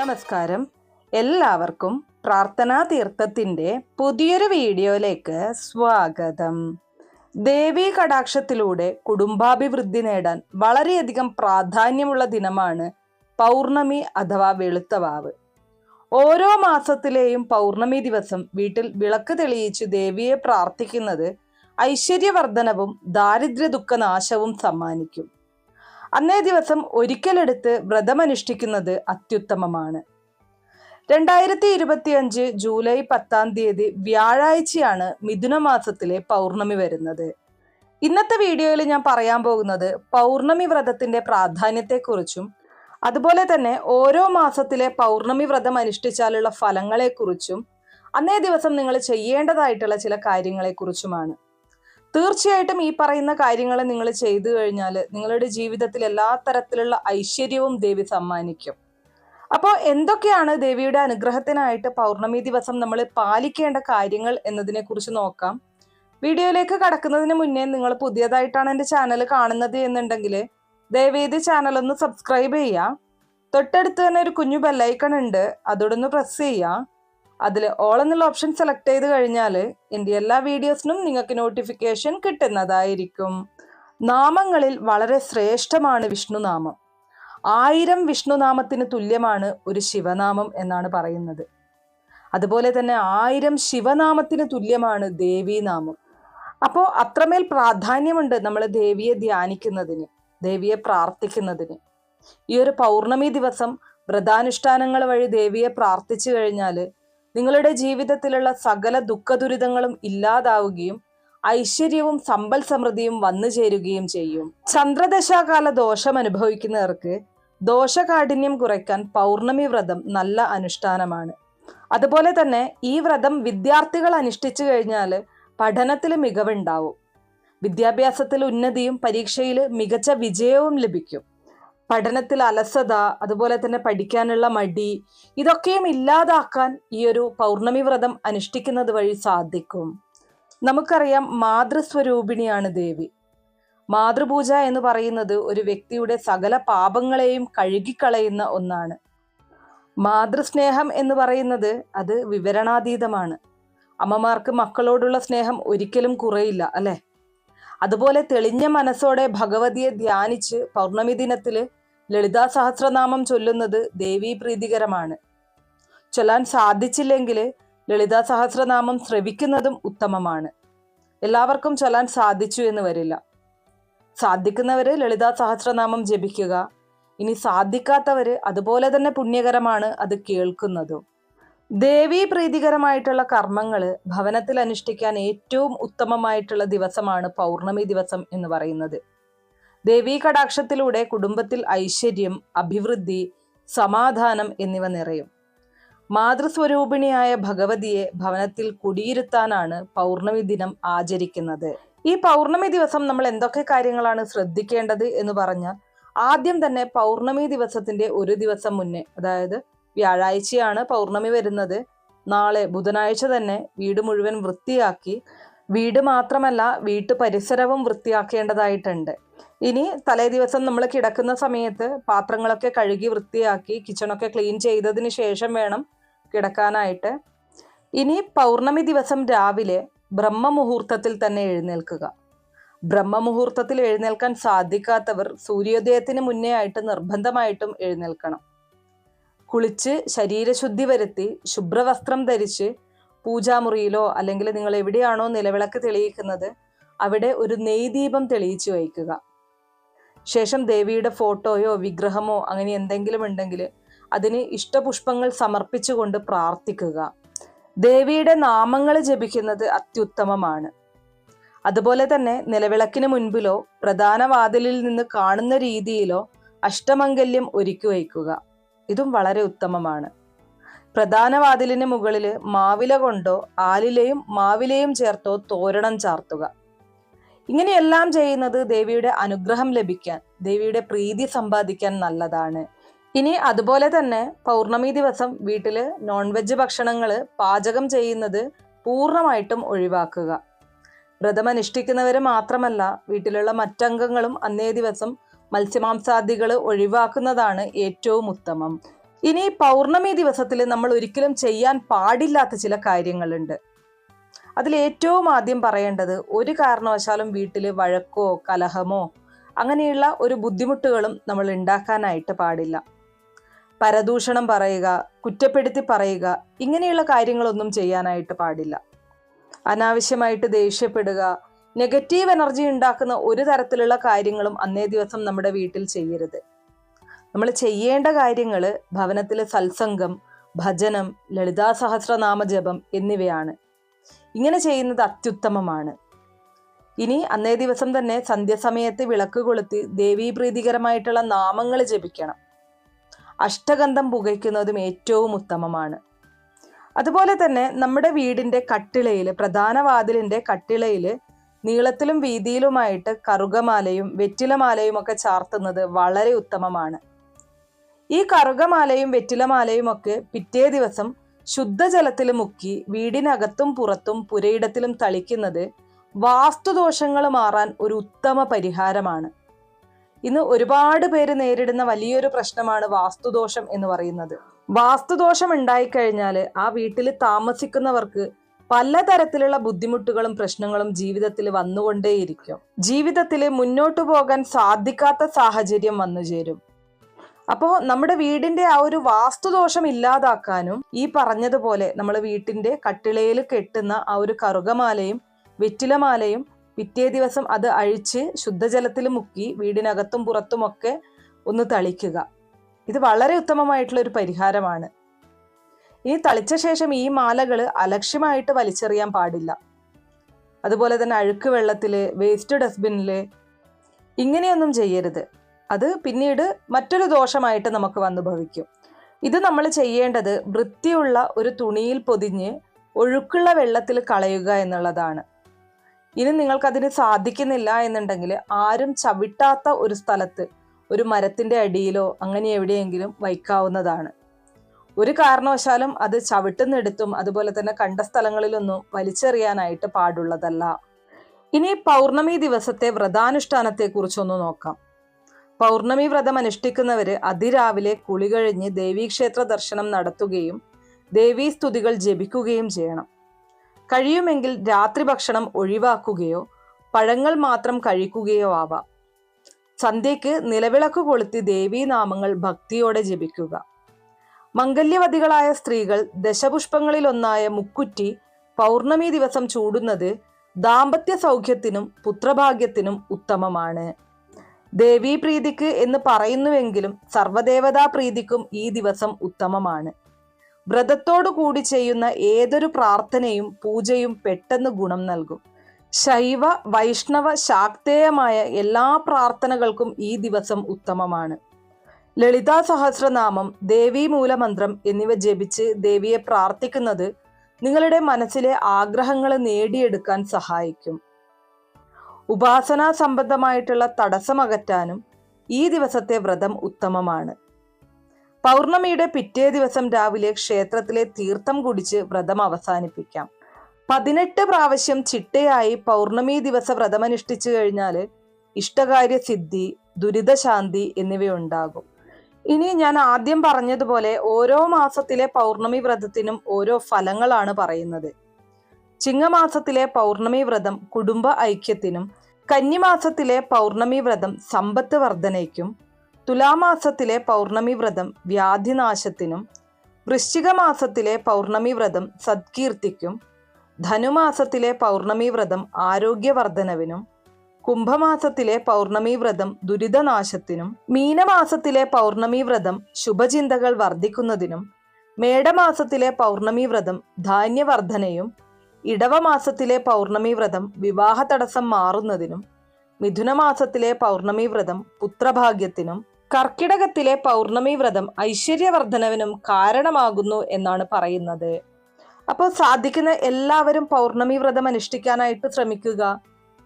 നമസ്കാരം. എല്ലാവർക്കും പ്രാർത്ഥനാ തീർത്ഥത്തിന്റെ പുതിയൊരു വീഡിയോയിലേക്ക് സ്വാഗതം. ദേവീ കടാക്ഷത്തിലൂടെ കുടുംബാഭിവൃദ്ധി നേടാൻ വളരെയധികം പ്രാധാന്യമുള്ള ദിനമാണ് പൗർണമി അഥവാ വെളുത്തവാവ് ഓരോ മാസത്തിലെയും പൗർണമി ദിവസം വീട്ടിൽ വിളക്ക് തെളിയിച്ച് ദേവിയെ പ്രാർത്ഥിക്കുന്നത് ഐശ്വര്യവർദ്ധനവും ദാരിദ്ര്യ ദുഃഖനാശവും സമ്മാനിക്കും. അന്നേ ദിവസം ഒരിക്കലെടുത്ത് വ്രതമനുഷ്ഠിക്കുന്നത് അത്യുത്തമമാണ്. രണ്ടായിരത്തി ഇരുപത്തിയഞ്ച് ജൂലൈ പത്താം തീയതി വ്യാഴാഴ്ചയാണ് മിഥുന മാസത്തിലെ പൗർണമി വരുന്നത്. ഇന്നത്തെ വീഡിയോയിൽ ഞാൻ പറയാൻ പോകുന്നത് പൗർണമി വ്രതത്തിന്റെ പ്രാധാന്യത്തെക്കുറിച്ചും അതുപോലെ തന്നെ ഓരോ മാസത്തിലെ പൗർണമി വ്രതം അനുഷ്ഠിച്ചാലുള്ള ഫലങ്ങളെക്കുറിച്ചും അന്നേ ദിവസം നിങ്ങൾ ചെയ്യേണ്ടതായിട്ടുള്ള ചില കാര്യങ്ങളെക്കുറിച്ചുമാണ്. തീർച്ചയായിട്ടും ഈ പറയുന്ന കാര്യങ്ങൾ നിങ്ങൾ ചെയ്തു കഴിഞ്ഞാൽ നിങ്ങളുടെ ജീവിതത്തിൽ എല്ലാ തരത്തിലുള്ള ഐശ്വര്യവും ദേവി സമ്മാനിക്കും. അപ്പോൾ എന്തൊക്കെയാണ് ദേവിയുടെ അനുഗ്രഹത്തിനായിട്ട് പൗർണമി ദിവസം നമ്മൾ പാലിക്കേണ്ട കാര്യങ്ങൾ എന്നതിനെ കുറിച്ച് നോക്കാം. വീഡിയോയിലേക്ക് കടക്കുന്നതിന് മുന്നേ നിങ്ങൾ പുതിയതായിട്ടാണ് എന്റെ ചാനൽ കാണുന്നത് എന്നുണ്ടെങ്കിൽ ദയവേദി ചാനൽ ഒന്ന് സബ്സ്ക്രൈബ് ചെയ്യുക. തൊട്ടടുത്ത് തന്നെ ഒരു കുഞ്ഞു ബെല്ലൈക്കൺ ഉണ്ട്. അതോടൊന്ന് പ്രസ് ചെയ്യുക. അതിൽ ഓൾ എന്നുള്ള ഓപ്ഷൻ സെലക്ട് ചെയ്ത് കഴിഞ്ഞാൽ എന്റെ എല്ലാ വീഡിയോസിനും നിങ്ങൾക്ക് നോട്ടിഫിക്കേഷൻ കിട്ടുന്നതായിരിക്കും. നാമങ്ങളിൽ വളരെ ശ്രേഷ്ഠമാണ് വിഷ്ണുനാമം. ആയിരം വിഷ്ണുനാമത്തിന് തുല്യമാണ് ഒരു ശിവനാമം എന്നാണ് പറയുന്നത്. അതുപോലെ തന്നെ ആയിരം ശിവനാമത്തിന് തുല്യമാണ് ദേവീനാമം. അപ്പോൾ അത്രമേൽ പ്രാധാന്യമുണ്ട് നമ്മൾ ദേവിയെ ധ്യാനിക്കുന്നതിന് ദേവിയെ പ്രാർത്ഥിക്കുന്നതിന്. ഈ ഒരു പൗർണമി ദിവസം വ്രതാനുഷ്ഠാനങ്ങൾ വഴി ദേവിയെ പ്രാർത്ഥിച്ചു കഴിഞ്ഞാൽ നിങ്ങളുടെ ജീവിതത്തിലുള്ള സകല ദുഃഖദുരിതങ്ങളും ഇല്ലാതാവുകയും ഐശ്വര്യവും സമ്പൽ സമൃദ്ധിയും വന്നു ചേരുകയും ചെയ്യും. ചന്ദ്രദശാകാല ദോഷം അനുഭവിക്കുന്നവർക്ക് ദോഷകാഠിന്യം കുറയ്ക്കാൻ പൗർണമി വ്രതം നല്ല അനുഷ്ഠാനമാണ്. അതുപോലെ തന്നെ ഈ വ്രതം വിദ്യാർത്ഥികൾ അനുഷ്ഠിച്ചു കഴിഞ്ഞാൽ പഠനത്തിൽ മികവുണ്ടാവും. വിദ്യാഭ്യാസത്തിൽ ഉന്നതിയും പരീക്ഷയിൽ മികച്ച വിജയവും ലഭിക്കും. പഠനത്തിൽ അലസത അതുപോലെ തന്നെ പഠിക്കാനുള്ള മടി ഇതൊക്കെയും ഇല്ലാതാക്കാൻ ഈ ഒരു പൗർണമി വ്രതം അനുഷ്ഠിക്കുന്നത് വഴി സാധിക്കും. നമുക്കറിയാം മാതൃസ്വരൂപിണിയാണ് ദേവി. മാതൃപൂജ എന്ന് പറയുന്നത് ഒരു വ്യക്തിയുടെ സകല പാപങ്ങളെയും കഴുകിക്കളയുന്ന ഒന്നാണ്. മാതൃസ്നേഹം എന്ന് പറയുന്നത് അത് വിവരണാതീതമാണ്. അമ്മമാർക്ക് മക്കളോടുള്ള സ്നേഹം ഒരിക്കലും കുറയില്ല അല്ലെ? അതുപോലെ തെളിഞ്ഞ മനസ്സോടെ ഭഗവതിയെ ധ്യാനിച്ച് പൗർണമി ദിനത്തിൽ ലളിതാ സഹസ്രനാമം ചൊല്ലുന്നത് ദേവീ പ്രീതികരമാണ്. ചൊല്ലാൻ സാധിച്ചില്ലെങ്കിൽ ലളിതാ സഹസ്രനാമം ശ്രവിക്കുന്നതും ഉത്തമമാണ്. എല്ലാവർക്കും ചൊല്ലാൻ സാധിച്ചു എന്ന് വരില്ല. സാധിക്കുന്നവര് ലളിതാ സഹസ്രനാമം ജപിക്കുക. ഇനി സാധിക്കാത്തവര് അതുപോലെ തന്നെ പുണ്യകരമാണ് അത് കേൾക്കുന്നതും. ദേവീ പ്രീതികരമായിട്ടുള്ള കർമ്മങ്ങൾ ഭവനത്തിൽ അനുഷ്ഠിക്കാൻ ഏറ്റവും ഉത്തമമായിട്ടുള്ള ദിവസമാണ് പൗർണമി ദിവസം എന്ന് പറയുന്നത്. ദേവീ കടാക്ഷത്തിലൂടെ കുടുംബത്തിൽ ഐശ്വര്യം അഭിവൃദ്ധി സമാധാനം എന്നിവ നിറയും. മാതൃസ്വരൂപിണിയായ ഭഗവതിയെ ഭവനത്തിൽ കുടിയിരുത്താനാണ് പൗർണമി ദിനം ആചരിക്കുന്നത്. ഈ പൗർണമി ദിവസം നമ്മൾ എന്തൊക്കെ കാര്യങ്ങളാണ് ശ്രദ്ധിക്കേണ്ടത് എന്ന് പറഞ്ഞാൽ ആദ്യം തന്നെ പൗർണമി ദിവസത്തിന്റെ ഒരു ദിവസം മുന്നേ അതായത് വ്യാഴാഴ്ചയാണ് പൗർണമി വരുന്നത്. നാളെ ബുധനാഴ്ച തന്നെ വീട് മുഴുവൻ വൃത്തിയാക്കി വീട് മാത്രമല്ല വീട്ടു പരിസരവും വൃത്തിയാക്കേണ്ടതായിട്ടുണ്ട്. ഇനി തലേ ദിവസം നമ്മൾ കിടക്കുന്ന സമയത്ത് പാത്രങ്ങളൊക്കെ കഴുകി വൃത്തിയാക്കി കിച്ചണൊക്കെ ക്ലീൻ ചെയ്തതിന് ശേഷം വേണം കിടക്കാനായിട്ട്. ഇനി പൗർണമി ദിവസം രാവിലെ ബ്രഹ്മമുഹൂർത്തത്തിൽ തന്നെ എഴുന്നേൽക്കുക. ബ്രഹ്മമുഹൂർത്തത്തിൽ എഴുന്നേൽക്കാൻ സാധിക്കാത്തവർ സൂര്യോദയത്തിന് മുന്നേ ആയിട്ട് നിർബന്ധമായിട്ടും എഴുന്നേൽക്കണം. കുളിച്ച് ശരീരശുദ്ധി വരുത്തി ശുഭ്രവസ്ത്രം ധരിച്ച് പൂജാമുറിയിലോ അല്ലെങ്കിൽ നിങ്ങൾ എവിടെയാണോ നിലവിളക്ക് തെളിയിക്കുന്നത് അവിടെ ഒരു നെയ്ദീപം തെളിയിച്ചു വയ്ക്കുക. ശേഷം ദേവിയുടെ ഫോട്ടോയോ വിഗ്രഹമോ അങ്ങനെ എന്തെങ്കിലും ഉണ്ടെങ്കിൽ അതിന് ഇഷ്ടപുഷ്പങ്ങൾ സമർപ്പിച്ചുകൊണ്ട് പ്രാർത്ഥിക്കുക. ദേവിയുടെ നാമങ്ങൾ ജപിക്കുന്നത് അത്യുത്തമമാണ്. അതുപോലെ തന്നെ നിലവിളക്കിന് മുൻപിലോ പ്രധാന വാതിലിൽ നിന്ന് കാണുന്ന രീതിയിലോ അഷ്ടമംഗല്യം ഒരുക്കി വയ്ക്കുക. ഇതും വളരെ ഉത്തമമാണ്. പ്രധാന വാതിലിന് മുകളിൽ മാവില കൊണ്ടോ ആലിലയും മാവിലയും ചേർത്തോ തോരണം ചാർത്തുക. ഇങ്ങനെയെല്ലാം ചെയ്യുന്നത് ദേവിയുടെ അനുഗ്രഹം ലഭിക്കാൻ ദേവിയുടെ പ്രീതി സമ്പാദിക്കാൻ നല്ലതാണ്. ഇനി അതുപോലെ തന്നെ പൗർണമി ദിവസം വീട്ടിൽ നോൺ വെജ് ഭക്ഷണങ്ങൾ പാചകം ചെയ്യുന്നത് പൂർണമായിട്ടും ഒഴിവാക്കുക. വ്രതമനുഷ്ഠിക്കുന്നവർ മാത്രമല്ല വീട്ടിലുള്ള മറ്റംഗങ്ങളും അന്നേ ദിവസം മത്സ്യമാംസാദികൾ ഒഴിവാക്കുന്നതാണ് ഏറ്റവും ഉത്തമം. ഇനി പൗർണമി ദിവസത്തിൽ നമ്മൾ ഒരിക്കലും ചെയ്യാൻ പാടില്ലാത്ത ചില കാര്യങ്ങളുണ്ട്. അതിൽ ഏറ്റവും ആദ്യം പറയേണ്ടത് ഒരു കാരണവശാലും വീട്ടിൽ വഴക്കോ കലഹമോ അങ്ങനെയുള്ള ഒരു ബുദ്ധിമുട്ടുകളും നമ്മൾ ഉണ്ടാക്കാനായിട്ട് പാടില്ല. പരദൂഷണം പറയുക കുറ്റപ്പെടുത്തി പറയുക ഇങ്ങനെയുള്ള കാര്യങ്ങളൊന്നും ചെയ്യാനായിട്ട് പാടില്ല. അനാവശ്യമായിട്ട് ദേഷ്യപ്പെടുക നെഗറ്റീവ് എനർജി ഉണ്ടാക്കുന്ന ഒരു തരത്തിലുള്ള കാര്യങ്ങളും അന്നേ ദിവസം നമ്മുടെ വീട്ടിൽ ചെയ്യരുത്. നമ്മൾ ചെയ്യേണ്ട കാര്യങ്ങൾ ഭവനത്തിലെ സത്സംഗം ഭജനം ലളിതാ സഹസ്രനാമ ജപം എന്നിവയാണ്. ഇങ്ങനെ ചെയ്യുന്നത് അത്യുത്തമമാണ്. ഇനി അന്നേ ദിവസം തന്നെ സന്ധ്യസമയത്ത് വിളക്ക് കൊളുത്തി ദേവീപ്രീതികരമായിട്ടുള്ള നാമങ്ങൾ ജപിക്കണം. അഷ്ടഗന്ധം പുകയ്ക്കുന്നതും ഏറ്റവും ഉത്തമമാണ്. അതുപോലെ തന്നെ നമ്മുടെ വീടിന്റെ കട്ടിളയിൽ പ്രധാന വാതിലിന്റെ കട്ടിളയിൽ നീളത്തിലും വീതിയിലുമായിട്ട് കറുകമാലയും വെറ്റിലമാലയും ഒക്കെ ചാർത്തുന്നത് വളരെ ഉത്തമമാണ്. ഈ കറുകമാലയും വെറ്റിലമാലയും ഒക്കെ പിറ്റേ ദിവസം ശുദ്ധജലത്തിൽ മുക്കി വീടിനകത്തും പുറത്തും പുരയിടത്തിലും തളിക്കുന്നത് വാസ്തുദോഷങ്ങൾ മാറാൻ ഒരു ഉത്തമ പരിഹാരമാണ്. ഇന്ന് ഒരുപാട് പേര് നേരിടുന്ന വലിയൊരു പ്രശ്നമാണ് വാസ്തുദോഷം എന്ന് പറയുന്നത്. വാസ്തുദോഷം ഉണ്ടായിക്കഴിഞ്ഞാൽ ആ വീട്ടിൽ താമസിക്കുന്നവർക്ക് പലതരത്തിലുള്ള ബുദ്ധിമുട്ടുകളും പ്രശ്നങ്ങളും ജീവിതത്തിൽ വന്നുകൊണ്ടേയിരിക്കും. ജീവിതത്തിൽ മുന്നോട്ടു പോകാൻ സാധിക്കാത്ത സാഹചര്യം വന്നു ചേരും. അപ്പോൾ നമ്മുടെ വീടിന്റെ ആ ഒരു വാസ്തുദോഷം ഇല്ലാതാക്കാനും ഈ പറഞ്ഞതുപോലെ നമ്മൾ വീട്ടിന്റെ കട്ടിളയിൽ കെട്ടുന്ന ആ ഒരു കറുകമാലയും വെറ്റിലമാലയും പിറ്റേ ദിവസം അത് അഴിച്ച് ശുദ്ധജലത്തിൽ മുക്കി വീടിനകത്തും പുറത്തുമൊക്കെ ഒന്ന് തളിക്കുക. ഇത് വളരെ ഉത്തമമായിട്ടുള്ള ഒരു പരിഹാരമാണ്. ഇനി തളിച്ച ശേഷം ഈ മാലകൾ അലക്ഷ്യമായിട്ട് വലിച്ചെറിയാൻ പാടില്ല. അതുപോലെ തന്നെ അഴുക്ക് വെള്ളത്തിൽ വേസ്റ്റ് ഡസ്റ്റ്ബിനിൽ ഇങ്ങനെയൊന്നും ചെയ്യരുത്. അത് പിന്നീട് മറ്റൊരു ദോഷമായിട്ട് നമുക്ക് വന്നു ഭവിക്കും. ഇത് നമ്മൾ ചെയ്യേണ്ടത് വൃത്തിയുള്ള ഒരു തുണിയിൽ പൊതിഞ്ഞ് ഒഴുക്കുള്ള വെള്ളത്തിൽ കളയുക എന്നുള്ളതാണ്. ഇനി നിങ്ങൾക്കതിന് സാധിക്കുന്നില്ല എന്നുണ്ടെങ്കിൽ ആരും ചവിട്ടാത്ത ഒരു സ്ഥലത്ത് ഒരു മരത്തിന്റെ അടിയിലോ അങ്ങനെ എവിടെയെങ്കിലും വയ്ക്കാവുന്നതാണ്. ഒരു കാരണവശാലും അത് ചവിട്ടുന്നെടുത്തും അതുപോലെ തന്നെ കണ്ട സ്ഥലങ്ങളിലൊന്നും വലിച്ചെറിയാനായിട്ട് പാടുള്ളതല്ല. ഇനി പൗർണമി ദിവസത്തെ വ്രതാനുഷ്ഠാനത്തെ കുറിച്ചൊന്ന് നോക്കാം. പൗർണമി വ്രതം അനുഷ്ഠിക്കുന്നവർ അതിരാവിലെ കുളി കഴിഞ്ഞ് ദേവീക്ഷേത്ര ദർശനം നടത്തുകയും ദേവീ സ്തുതികൾ ജപിക്കുകയും ചെയ്യണം. കഴിയുമെങ്കിൽ രാത്രി ഭക്ഷണം ഒഴിവാക്കുകയോ പഴങ്ങൾ മാത്രം കഴിക്കുകയോ ആവാം. സന്ധ്യയ്ക്ക് നിലവിളക്ക് കൊളുത്തി ദേവീനാമങ്ങൾ ഭക്തിയോടെ ജപിക്കുക. മംഗല്യവതികളായ സ്ത്രീകൾ ദശപുഷ്പങ്ങളിലൊന്നായ മുക്കുറ്റി പൗർണമി ദിവസം ചൂടുന്നത് ദാമ്പത്യ സൗഖ്യത്തിനും പുത്രഭാഗ്യത്തിനും ഉത്തമമാണ്. ദേവീപ്രീതിക്ക് എന്ന് പറയുന്നുവെങ്കിലും സർവദേവതാ പ്രീതിക്കും ഈ ദിവസം ഉത്തമമാണ്. വ്രതത്തോടു കൂടി ചെയ്യുന്ന ഏതൊരു പ്രാർത്ഥനയും പൂജയും പെട്ടെന്ന് ഗുണം നൽകും. ശൈവ വൈഷ്ണവ ശാക്തേയമായ എല്ലാ പ്രാർത്ഥനകൾക്കും ഈ ദിവസം ഉത്തമമാണ്. ലളിതാ സഹസ്രനാമം ദേവീ മൂലമന്ത്രം എന്നിവ ജപിച്ച് ദേവിയെ പ്രാർത്ഥിക്കുന്നത് നിങ്ങളുടെ മനസ്സിലെ ആഗ്രഹങ്ങൾ നേടിയെടുക്കാൻ സഹായിക്കും. ഉപാസനാ സംബന്ധമായിട്ടുള്ള തടസ്സമകറ്റാനും ഈ ദിവസത്തെ വ്രതം ഉത്തമമാണ്. പൗർണമിയുടെ പിറ്റേ ദിവസം രാവിലെ ക്ഷേത്രത്തിലെ തീർത്ഥം കുടിച്ച് വ്രതം അവസാനിപ്പിക്കാം. പതിനെട്ട് പ്രാവശ്യം ചിട്ടയായി പൗർണമി ദിവസ വ്രതമനുഷ്ഠിച്ചു കഴിഞ്ഞാൽ ഇഷ്ടകാര്യ സിദ്ധി ദുരിതശാന്തി എന്നിവയുണ്ടാകും. ഇനി ഞാൻ ആദ്യം പറഞ്ഞതുപോലെ ഓരോ മാസത്തിലെ പൗർണമി വ്രതത്തിനും ഓരോ ഫലങ്ങളാണ് പറയുന്നത്. ചിങ്ങമാസത്തിലെ പൗർണമി വ്രതം കുടുംബ ഐക്യത്തിനും കന്നിമാസത്തിലെ പൗർണമി വ്രതം സമ്പത്ത് വർധനയ്ക്കും തുലാമാസത്തിലെ പൗർണമി വ്രതം വ്യാധിനാശത്തിനും വൃശ്ചിക മാസത്തിലെ പൗർണമി വ്രതം സത്കീർത്തിക്കും ധനുമാസത്തിലെ പൗർണമി വ്രതം ആരോഗ്യവർദ്ധനവിനും കുംഭമാസത്തിലെ പൗർണമി വ്രതം ദുരിതനാശത്തിനും മീനമാസത്തിലെ പൗർണമി വ്രതം ശുഭചിന്തകൾ വർദ്ധിക്കുന്നതിനും മേടമാസത്തിലെ പൗർണമി വ്രതം ധാന്യവർദ്ധനയും ഇടവമാസത്തിലെ പൗർണമി വ്രതം വിവാഹ തടസ്സം മാറുന്നതിനും മിഥുനമാസത്തിലെ പൗർണമി വ്രതം പുത്രഭാഗ്യത്തിനും കർക്കിടകത്തിലെ പൗർണമി വ്രതം ഐശ്വര്യവർദ്ധനവിനും കാരണമാകുന്നു എന്നാണ് പറയുന്നത്. അപ്പോൾ സാധിക്കുന്ന എല്ലാവരും പൗർണമി വ്രതം അനുഷ്ഠിക്കാനായിട്ട് ശ്രമിക്കുക.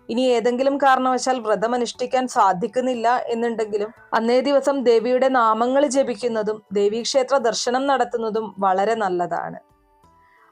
ഇനി ഏതെങ്കിലും കാരണവശാൽ വ്രതം അനുഷ്ഠിക്കാൻ സാധിക്കുന്നില്ല എന്നുണ്ടെങ്കിലും അന്നേ ദിവസം ദേവിയുടെ നാമങ്ങൾ ജപിക്കുന്നതും ദേവീക്ഷേത്ര ദർശനം നടത്തുന്നതും വളരെ നല്ലതാണ്.